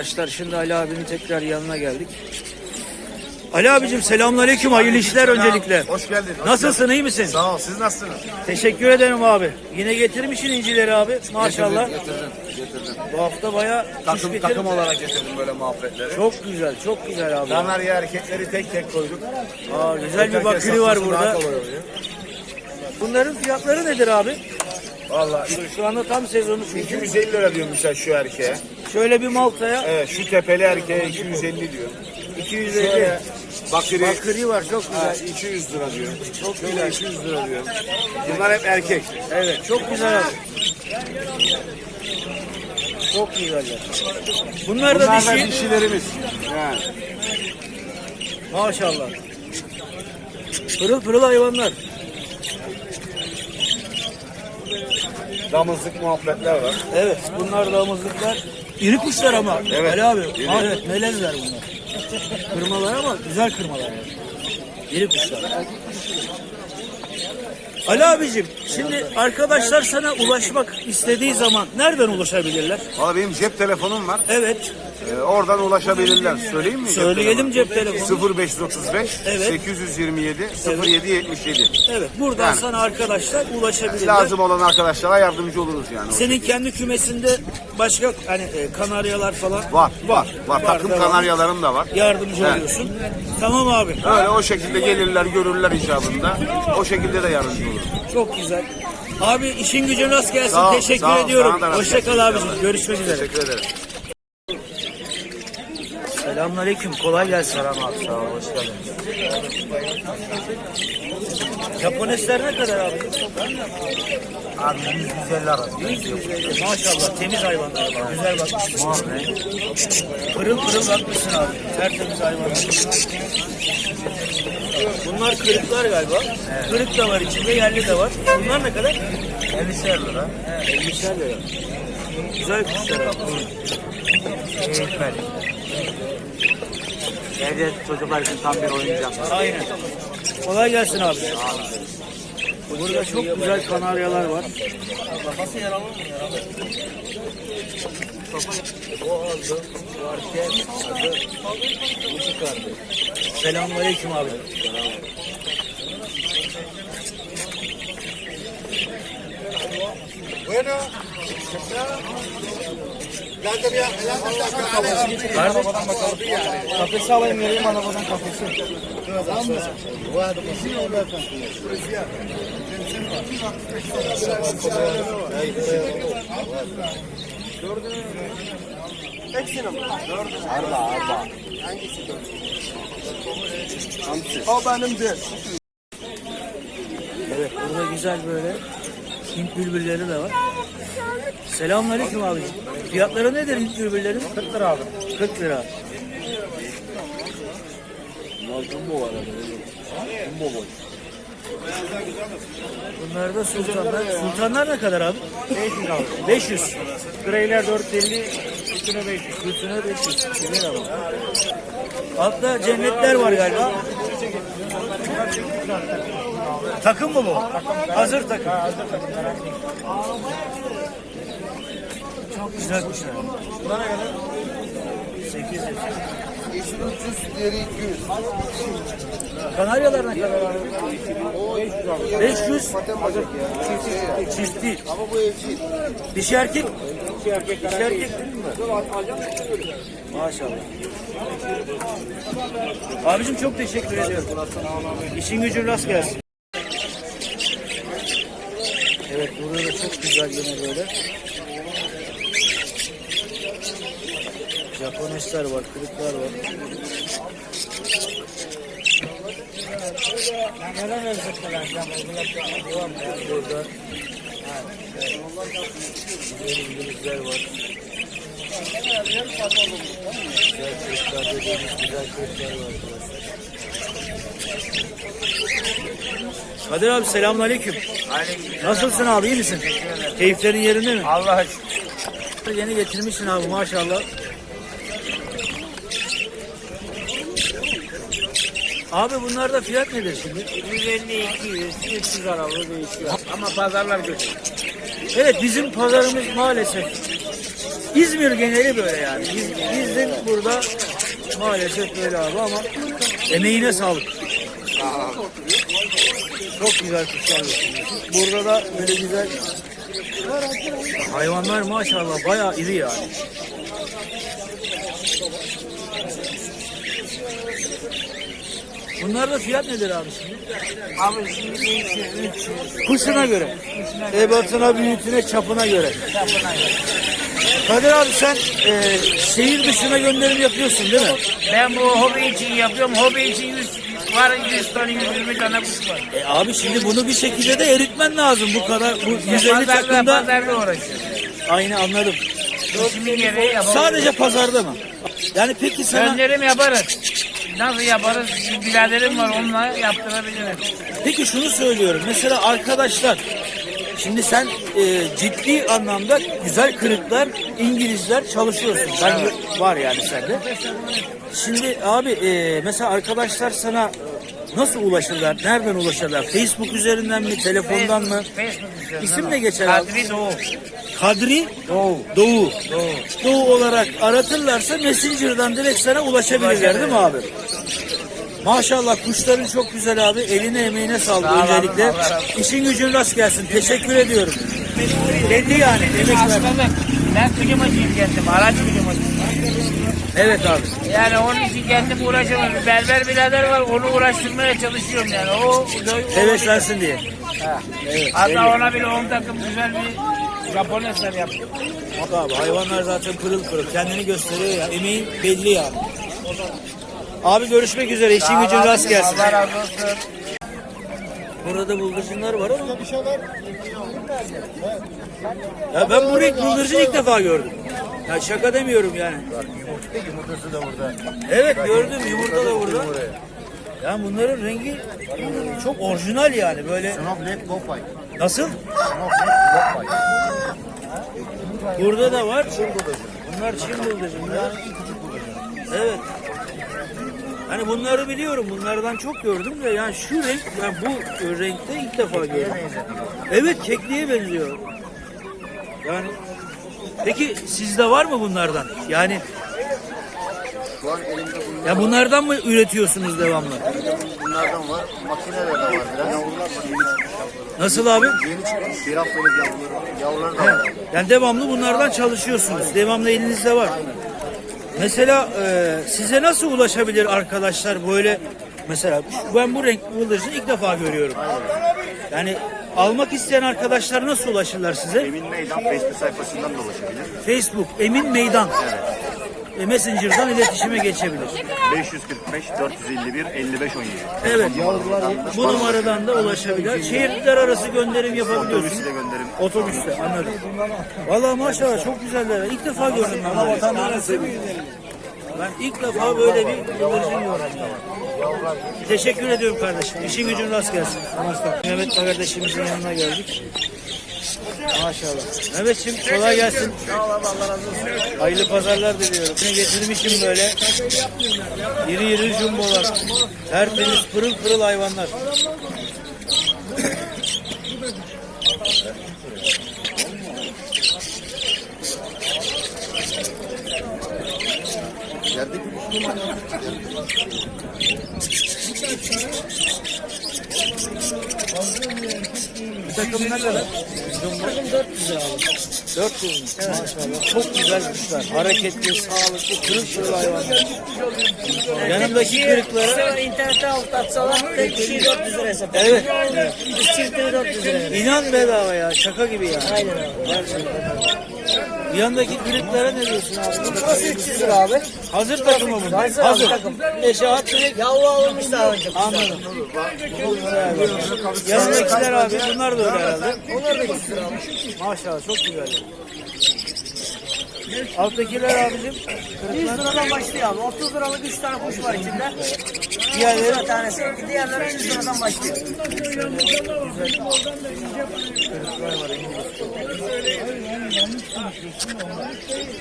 Arkadaşlar şimdi Ali abinin tekrar yanına geldik. Ali abicim selamünaleyküm hayırlı işler öncelikle. Hoş geldin. hoş Nasılsın geldin. iyi misin? Sağ ol. Siz nasılsınız? Teşekkür ederim abi. Yine getirmişsin incileri abi maşallah. Getirdim. Getirdim. Bu hafta kuş Takım, takım olarak getirdim böyle muhabbetleri. Çok güzel çok güzel abi. Kanarya erkekleri tek tek koyduk. Aa, güzel bir bakırı var burada. Bunların fiyatları nedir abi? Vallahi Şu anda tam sezonu çünkü. 250 lira diyorum mesela şu erkeğe. Şöyle bir maltaya Evet şu tepeli erkeğe 250 diyor. 250. Şöyle bakırı Bakırı var çok ha, güzel. 200 lira diyor. Çok güzel 200 lira diyor. Bunlar hep erkek. Evet çok güzel. Çok güzeller. Bunlar da Bunlar da dişi. dişilerimiz. Yani. Maşallah. Pırıl pırıl hayvanlar. Damızlık muhabbetler var. Evet bunlar damızlıklar. İri kuşlar ama. Evet, Ali abi. iri. Ha, evet melezler bunlar. Kırmalar ama güzel kırmalar. yani. İri kuşlar. Ali abicim şimdi arkadaşlar sana ulaşmak istediği zaman nereden ulaşabilirler? Valla benim cep telefonum var. Evet. Ee, oradan ulaşabilirler. Söyleyeyim mi? Söyleyelim cep telefonu. 0535 Evet. 827 0777. Evet buradan Yani. sana arkadaşlar ulaşabilirler. Lazım olan arkadaşlara yardımcı oluruz yani. Senin kendi kümesinde başka hani e, kanaryalar falan Var, var, var. Takım devam. kanaryalarım da var. yardımcı Evet. oluyorsun. Tamam abi. Öyle o şekilde gelirler, görürler icabında. O şekilde de yardımcı oluruz. Çok güzel. Abi işin gücün rast gelsin. Sağ ol, Teşekkür sağ ol. ediyorum. Sana da rast Hoşça kal abicim. Görüşmek üzere. Teşekkür ederim. Selamünaleyküm. Kolay gelsin. Selam abi. Sağ ol. Hoş geldin. Japonesler ne kadar abi? Abi 150 arası. Maşallah temiz hayvanlar var. Güzel bakmışsın. Pırıl pırıl bakmışsın abi. Tertemiz hayvanlar. Bunlar kırıklar galiba. Kırık da var içinde, yerli de var. Bunlar ne kadar? 50 lira. 50'şer lira. Güzel kuşlar abi. Evde çocuklar için tam bir oyuncak. Aynen. Kolay gelsin abi. Burada çok güzel kanaryalar var. Kafası yaralı mı yaralı? O aldı, varken adı bu çıkardı. Selamünaleyküm abi. Bueno. Nerede? Kafesi alayım vereyim arabadan kafesi. O benimdir. Evet burada güzel böyle Hint bülbülleri de var. Selamünaleyküm abiciğim. Fiyatları nedir Hint bülbüllerin? 40 lira abi. 40 lira. Bunlar da sultanlar. Sultanlar ne kadar abi? 500 abi. 500. Greyler 450, üstüne 500. Bütüne 500. Güzel ama. Altta cennetler var galiba. Takım mı bu? Hazır takım. Çok güzel kuşlar. Buna ne kadar? 800. Yeşil 300, diğeri 200. Kanaryalar ne kadar abi? 500. Çift değil. Ama bu evcil. Dişi erkek. Dişi erkek. Dişi erkek değil mi? Maşallah. Abicim çok teşekkür ediyorum. İşin gücün rast gelsin. Evet burada da çok güzel yine böyle. Japonesler var, kırıklar var. Burada güzel var. Güzel kırıklar dediğimiz güzel kırıklar var. Kadir abi selamünaleyküm. Nasılsın abi iyi misin? Keyiflerin yerinde mi? Allah'a Yeni getirmişsin abi maşallah. Abi bunlarda fiyat nedir şimdi? 150, 200, 300 aralığı değişiyor. Ama pazarlar kötü. Evet bizim pazarımız maalesef İzmir geneli böyle yani. Biz, bizim burada maalesef böyle abi ama emeğine sağlık. Çok güzel kuşlar. Burada da böyle güzel hayvanlar maşallah bayağı iri yani. Bunlarda fiyat nedir abi şimdi? Abi şimdi değişiyor. 300, Kuşuna göre. Ebatına, büyütüne, çapına göre. çapına göre. Kadir abi sen e, şehir dışına gönderim yapıyorsun değil mi? Ben bu hobi için yapıyorum. Hobi için 100 var 100 tane 120 tane kuş var. E, abi şimdi bunu bir şekilde de eritmen lazım. Bu kadar bu 150 Pazarda, takımda pazarda uğraşıyorum. aynı anladım. Yapamam. Sadece pazarda mı? Yani peki sana Gönderim yaparız. Nasıl yaparız? Bir biraderim var onunla yaptırabilirim. peki şunu söylüyorum. Mesela arkadaşlar Şimdi sen e, ciddi anlamda güzel kırıklar İngilizler çalışıyorsun. Ben var yani sende. Şimdi abi e, mesela arkadaşlar sana nasıl ulaşırlar? Nereden ulaşırlar? Facebook üzerinden mi? Telefondan mı? Facebook üzerinden. İsim ne geçer abi? Kadri Doğu. Kadri Doğu. Doğu. Doğu. Doğu olarak aratırlarsa Messenger'dan direkt sana ulaşabilirler değil mi abi? Maşallah kuşların çok güzel abi. Eline emeğine sağlık Sağ öncelikle. Allah razı. İşin gücün rast gelsin. Teşekkür ediyorum. Belli yani. Emek ver. Ben klimacıyım kendim. Araç klimacıyım. Evet abi. Yani onun için kendim uğraşamam. Bir Berber birader var onu uğraştırmaya çalışıyorum yani. O, o Heveslensin diye. Ha. Evet. Hatta belli. ona bile 10 takım güzel bir Japon eser yaptım. Bak abi hayvanlar zaten pırıl pırıl. Kendini gösteriyor ya. Emeğin belli yani. Abi görüşmek üzere. İşin gücün rast gelsin. Allah razı olsun. Burada bıldırcınlar var ama. Ya ben bu renk bıldırcın ilk defa gördüm. Ya şaka demiyorum yani. Yumurtası da burada. Evet gördüm yumurta da burada. Ya bunların rengi çok orijinal yani böyle. Snop Black Popeye. Nasıl? Burada da var. Bunlar Çin bıldırcınlar. Evet. Hani bunları biliyorum. Bunlardan çok gördüm de yani şu renk, yani bu renkte ilk defa gördüm. Evet kekliğe benziyor. Yani peki sizde var mı bunlardan? Yani Şu an elimde bunlar, ya bunlardan mı üretiyorsunuz devamlı? bunlardan var. Makineler de var biraz. Nasıl abi? Yeni çıkmış bir haftalık yavruları, yavruları da var. Yani devamlı bunlardan çalışıyorsunuz. Devamlı elinizde var. Mesela e, size nasıl ulaşabilir arkadaşlar böyle mesela ben bu renk bıldırcını ilk defa görüyorum. Yani almak isteyen arkadaşlar nasıl ulaşırlar size? Emin Meydan Facebook sayfasından da ulaşabilir. Facebook Emin Meydan. E, Messenger'dan iletişime geçebilir. 545 451 55 17. Evet. Bu numaradan da ulaşabilir. Şehirler arası gönderim yapabiliyorsunuz. Otobüsle gönderim. Otobüste anladım. Vallahi maşallah çok güzeller. İlk defa gördüm ben. böyle. Ben ilk defa böyle bir bıldırcın gördüm. Teşekkür ediyorum kardeşim. İşin gücün rast gelsin. Mehmet kardeşimizin yanına geldik. Maşallah. Mehmetciğim kolay gelsin. Hayırlı pazarlar diliyorum. Yine getirmişim böyle. İri iri jumbolar. Tertemiz pırıl pırıl hayvanlar. Yerdeki? Bir takım ne kadar? Takım 400 lira abi. 400 mü? Maşallah. Çok güzel kuşlar. Hareketli, sağlıklı, pırıl pırıl hayvanlar. Yanındaki kırıkları internette alt atsalar tek kişi 400 lira hesap. Evet. Biz çiftleri 400 lira. İnan bedava ya. Şaka gibi ya. Aynen abi. Gerçekten. Yanındaki kırıklara ne diyorsun abi? Burası 300 lira abi. Hazır takımı mı? Hazır, Hazır. takım. Eşe at direkt. Yavru alınmış daha önce. Anladım. Yanındakiler abi bunlar da öyle herhalde. Onlar da 100 lira abi. Maşallah çok güzel. Alttakiler abicim. 100 liradan başlıyor abi. 30 liralık 3 tane kuş var içinde. 100 Diğerleri lira tanesi. Diğerleri 100 liradan başlıyor.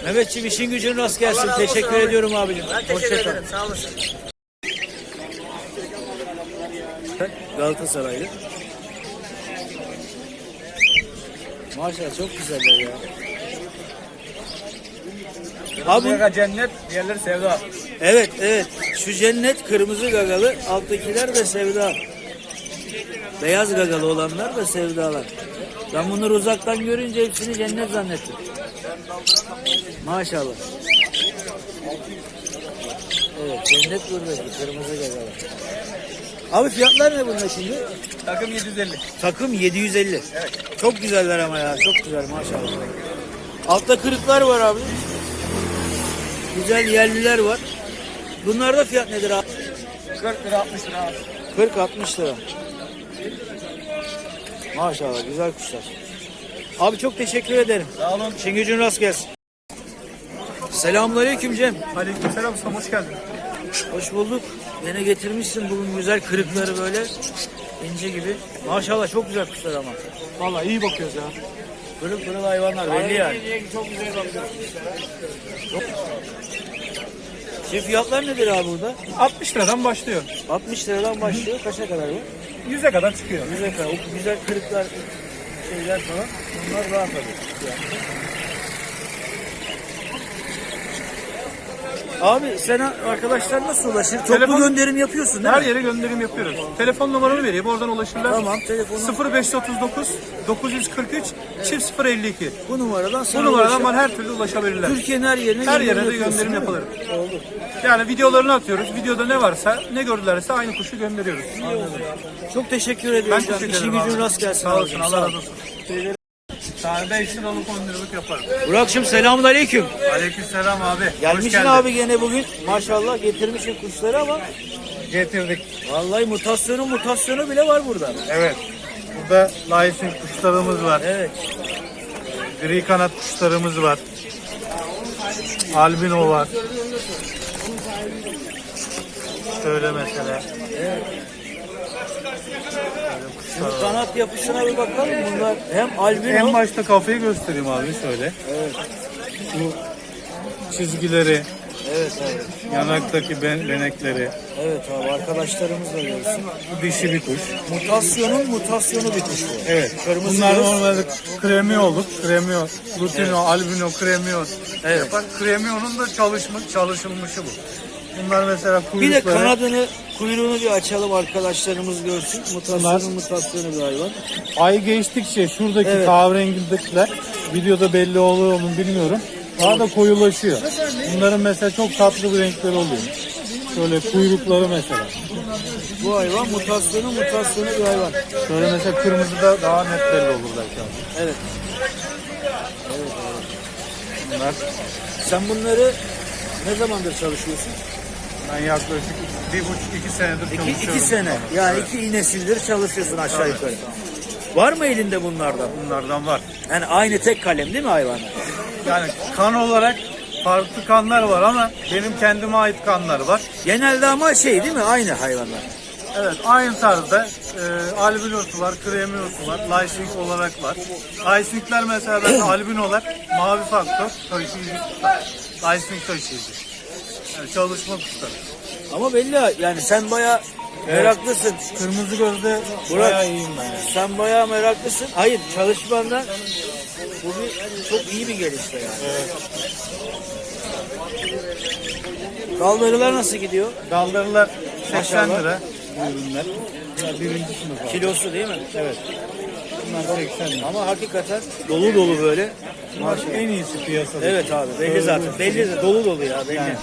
Mehmetciğim işin gücün rast gelsin. Teşekkür ediyorum abicim. Ben teşekkür Hoşça kal. ederim. Sağ olasın. Galatasaraylı. Maşallah çok güzeller ya. Abi bu- cennet, diğerleri sevda. evet evet şu cennet kırmızı gagalı alttakiler de sevda. Beyaz gagalı olanlar da sevdalar. Ben bunları uzaktan görünce hepsini cennet zannettim. Maşallah. Evet cennet buradaki kırmızı gagalı. Abi fiyatlar ne bunlar şimdi? Takım 750. Takım 750. Çok güzeller ama ya. Çok güzel maşallah. Altta kırıklar var abi. Güzel yerliler var. Bunlarda fiyat nedir abi? 40 lira 60 lira abi. 40-60 lira. Maşallah güzel kuşlar. Abi çok teşekkür ederim. Sağ olun. İşin gücün rast gelsin. Selamünaleyküm Cem. Aleykümselam ustam hoş geldin. Hoş bulduk. Yine getirmişsin bugün güzel kırıkları böyle. ince gibi. Maşallah çok güzel kuşlar ama. Vallahi iyi bakıyoruz ya. Pırıl pırıl hayvanlar belli yani. Çok güzel bakıyor. Şimdi fiyatlar nedir abi burada? 60 liradan başlıyor. 60 liradan başlıyor. Kaça kadar bu? 100'e kadar çıkıyor. Güzel kadar. O güzel kırıklar, şeyler falan. Bunlar daha tabii. Yani. Abi sen arkadaşlar nasıl ulaşır? Toplu Telefon- gönderim yapıyorsun değil Her mi? yere gönderim yapıyoruz. Telefon numaramı vereyim oradan ulaşırlar. Tamam telefonu 0539 943 çift 052. bu numaradan Bu sana numaradan ulaşır. bana her türlü ulaşabilirler. Türkiye'nin her yerine Her yere de yapıyorsun, gönderim değil mi? yapılır. Oldu. Yani videolarını atıyoruz. Videoda ne varsa, ne gördülerse aynı kuşu gönderiyoruz. Çok teşekkür ediyorum. Ben teşekkür İşin ederim. gücün abi. rast gelsin. Sağ abicim, Allah razı olsun. Tane 5 liralık 10 liralık yaparım. Burak'cığım selamun aleyküm. Aleykümselam abi. Hoş Gelmişsin abi gene bugün. Maşallah getirmişsin kuşları ama Getirdik. vallahi mutasyonu mutasyonu bile var burada. Evet. Burada Lysin kuşlarımız var. Evet. Gri kanat kuşlarımız var. Albino var. Şöyle mesela. Şu kanat yapısına bir bakalım. Bunlar hem En albino başta kafayı göstereyim abi şöyle. Bu çizgileri, Evet abi. yanaktaki ben- benekleri. Evet abi arkadaşlarımız da görsün. Bu dişi bir kuş. Mutasyonun mutasyonu bir kuş bu. Evet. Kırmızı Bunlar göz. normalde kremi. Kremio, lutino, albino, kremio Evet. yapar. Kremionun da çalışma, çalışılmışı bu. Bunlar mesela Bir de kuyrukları. kanadını, kuyruğunu bir açalım arkadaşlarımız görsün. Mutasyonun mutasyonu bir hayvan. Ay geçtikçe şuradaki Evet. kahverengilikler videoda belli oluyor mu bilmiyorum. Daha da koyulaşıyor. Bunların mesela çok tatlı bir renkleri oluyor. Şöyle kuyrukları mesela. Bu hayvan mutasyonun mutasyonu bir hayvan. Şöyle mesela kırmızıda daha net belli olur belki abi. Evet. Bunlar Sen bunları ne zamandır çalışıyorsun? Ben yaklaşık bir buçuk iki senedir İki, çalışıyorum. iki sene. Yani iki nesildir çalışıyorsun aşağı yukarı. Var mı elinde bunlardan? Bunlardan var. Yani aynı tek kalem değil mi hayvanlar? Yani kan olarak farklı kanlar var ama benim kendime ait kanlar var. Genelde ama şey değil mi? Aynı hayvanlar. Evet aynı tarzda e, albinosu var, kremiosu var, lysing olarak var. Lysingler mesela ben albinolar mavi faktör taşıyıcı. Lysing taşıyıcı. Yani çalışma kuşları. Ama belli yani sen baya meraklısın. Kırmızı gözde Burak, bayağı iyiyim ben. yani. sen baya meraklısın. Hayır çalışmandan bu bir, çok iyi bir gelişme yani. Kaldırılar nasıl gidiyor? Daldırılar 80 Maşallah. lira bu ürünler. Bunlar birinci sınıf abi. Kilosu değil mi? Evet. Bunlar 80 lira. Ama hakikaten dolu dolu böyle. Bunlar en iyisi piyasada. Evet abi belli zaten. Belli de dolu dolu ya belli. Yani.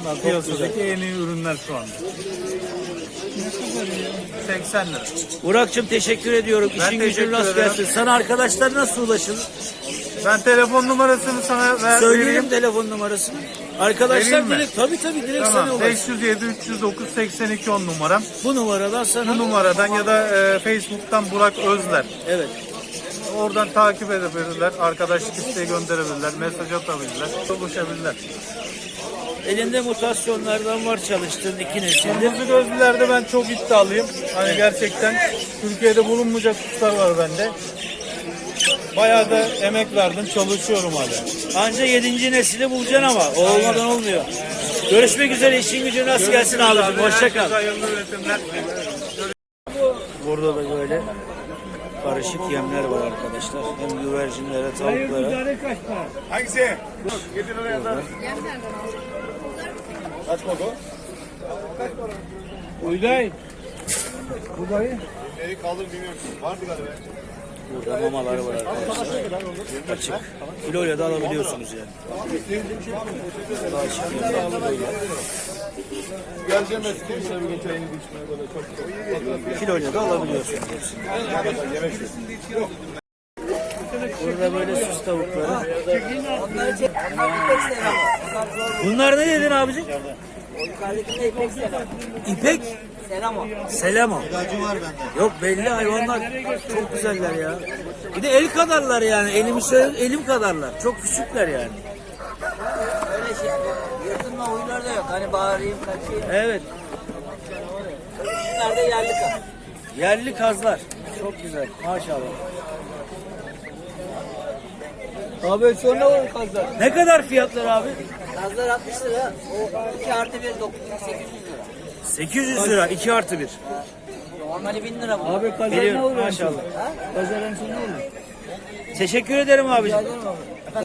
Bunlar piyasadaki en iyi ürünler şu anda. 80 lira. Burak'cığım teşekkür ediyorum. Ben İşin gücün teşekkür rast ederim. gelsin. Sana arkadaşlar nasıl ulaşılır? Ben telefon numarasını sana ver, Söyleyelim vereyim. telefon numarasını. Arkadaşlar Vereyim mi? direkt tabii tabii direkt Tamam. sana ulaşsın. 507 309 82 10 numaram. Bu numaradan sana Bu numaradan ya da e, Facebook'tan Burak Özler. evet. Oradan takip edebilirler. Arkadaşlık isteği gönderebilirler. Mesaj atabilirler. Ulaşabilirler. Elinde mutasyonlardan var çalıştığın iki nesildir. Kırmızı gözlülerde ben çok iddialıyım. Hani gerçekten Türkiye'de bulunmayacak kuşlar var bende. Bayağı da emek verdim. Çalışıyorum hala. Anca yedinci nesili bulacaksın ama o olmadan olmuyor. Görüşmek üzere işin gücün rast gelsin abicim. Hoşça kal. Herkese Hayırlı üretimler. Burada da böyle karışık yemler var arkadaşlar. Hem güvercinlere, tavuklara. Hangisi? Getir oraya da. Kaç koko? Uyday. Neyi kaldır bilmiyorum. Vardı galiba. Burada mamalar var arkadaşlar. Açık. Kiloyla da alabiliyorsunuz yani. Geleceğim eski bir şey geçeyim. Kiloyla da alabiliyorsunuz. Burada böyle süs tavukları. Bunlar ne dedin abicim? Yukarıdakinde ipek selam. İpek, Selam o. selamo. Yok belli hayvanlar çok güzeller ya. Bir de el kadarlar yani. Elim elim kadarlar. Çok küçükler yani. Öyle şey. Yırtınma huyları da yok. Hani bağırayım kaçayım. Evet. Bunlar da yerli kan. Yerli kazlar. Çok güzel. Maşallah. Abi sonra olur kazlar. Ne kadar fiyatlar abi? Kazlar 60 lira. O 2 artı 1 800 lira. 800 lira 2 artı 1. Normali 1000 lira bu. Abi kazar ne olur maşallah. Ha? Ne olur? Teşekkür ederim abicim. Rica ederim abi.